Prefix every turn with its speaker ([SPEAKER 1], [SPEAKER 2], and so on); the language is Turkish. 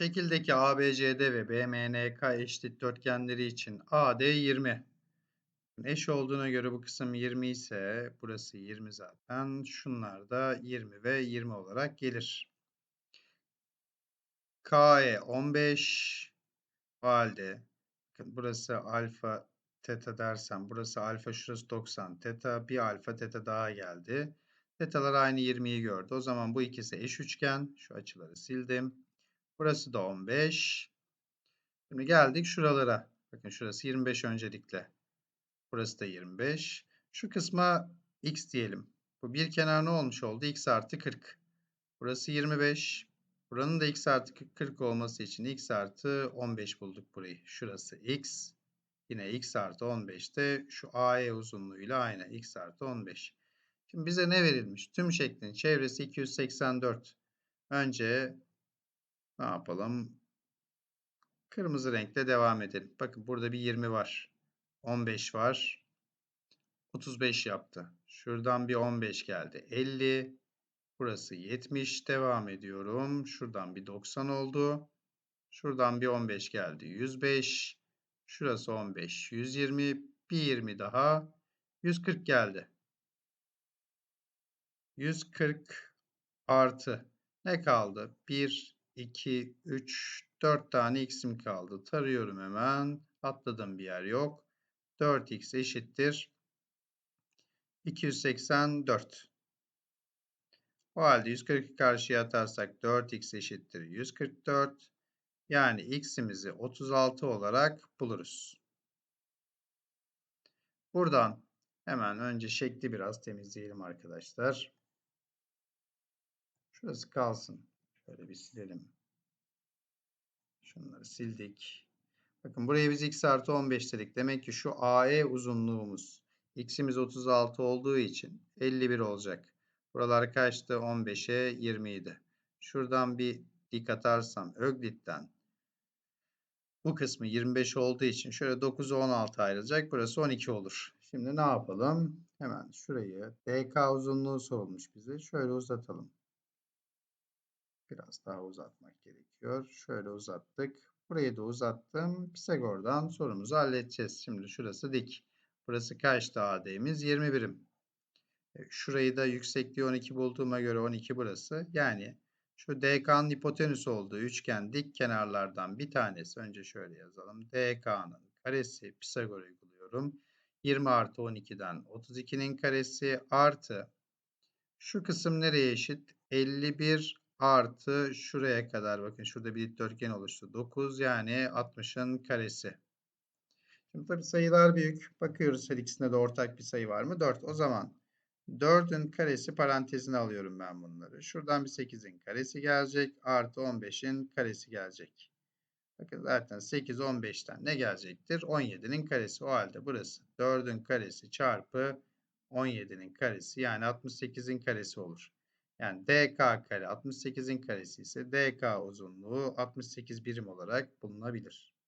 [SPEAKER 1] Şekildeki ABCD ve BMNK eşit dikdörtgenleri için AD 20. Eş olduğuna göre bu kısım 20 ise burası 20 zaten. Şunlar da 20 ve 20 olarak gelir. KE 15 o halde burası alfa teta dersem burası alfa şurası 90 teta bir alfa teta daha geldi. Tetalar aynı 20'yi gördü. O zaman bu ikisi eş üçgen. Şu açıları sildim. Burası da 15. Şimdi geldik şuralara. Bakın şurası 25 öncelikle. Burası da 25. Şu kısma x diyelim. Bu bir kenar ne olmuş oldu? x artı 40. Burası 25. Buranın da x artı 40 olması için x artı 15 bulduk burayı. Şurası x. Yine x artı 15 de şu AE uzunluğuyla aynı. x artı 15. Şimdi bize ne verilmiş? Tüm şeklin çevresi 284. Önce ne yapalım? Kırmızı renkle devam edelim. Bakın burada bir 20 var. 15 var. 35 yaptı. Şuradan bir 15 geldi. 50. Burası 70. Devam ediyorum. Şuradan bir 90 oldu. Şuradan bir 15 geldi. 105. Şurası 15. 120. Bir 20 daha. 140 geldi. 140 artı ne kaldı? 1, 2, 3, 4 tane x'im kaldı. Tarıyorum hemen. Atladım bir yer yok. 4x eşittir. 284. O halde 140'ı karşıya atarsak 4x eşittir 144. Yani x'imizi 36 olarak buluruz. Buradan hemen önce şekli biraz temizleyelim arkadaşlar. Şurası kalsın. Şöyle bir silelim. Şunları sildik. Bakın buraya biz x artı 15 dedik. Demek ki şu AE uzunluğumuz x'imiz 36 olduğu için 51 olacak. Buralar kaçtı? 15'e 20 idi. Şuradan bir dik atarsam Öglit'ten bu kısmı 25 olduğu için şöyle 9'u 16 ayrılacak. Burası 12 olur. Şimdi ne yapalım? Hemen şurayı DK uzunluğu sorulmuş bize. Şöyle uzatalım. Biraz daha uzatmak gerekiyor. Şöyle uzattık. Burayı da uzattım. Pisagor'dan sorumuzu halledeceğiz. Şimdi şurası dik. Burası kaçtı AD'miz? 20 birim. E, şurayı da yüksekliği 12 bulduğuma göre 12 burası. Yani şu DK'nın hipotenüs olduğu üçgen dik kenarlardan bir tanesi. Önce şöyle yazalım. DK'nın karesi Pisagor uyguluyorum. 20 artı 12'den 32'nin karesi artı şu kısım nereye eşit? 51 artı şuraya kadar bakın şurada bir dikdörtgen oluştu. 9 yani 60'ın karesi. Şimdi tabii sayılar büyük. Bakıyoruz her ikisinde de ortak bir sayı var mı? 4. O zaman 4'ün karesi parantezine alıyorum ben bunları. Şuradan bir 8'in karesi gelecek. Artı 15'in karesi gelecek. Bakın zaten 8 15'ten ne gelecektir? 17'nin karesi. O halde burası 4'ün karesi çarpı 17'nin karesi yani 68'in karesi olur. Yani DK kare 68'in karesi ise DK uzunluğu 68 birim olarak bulunabilir.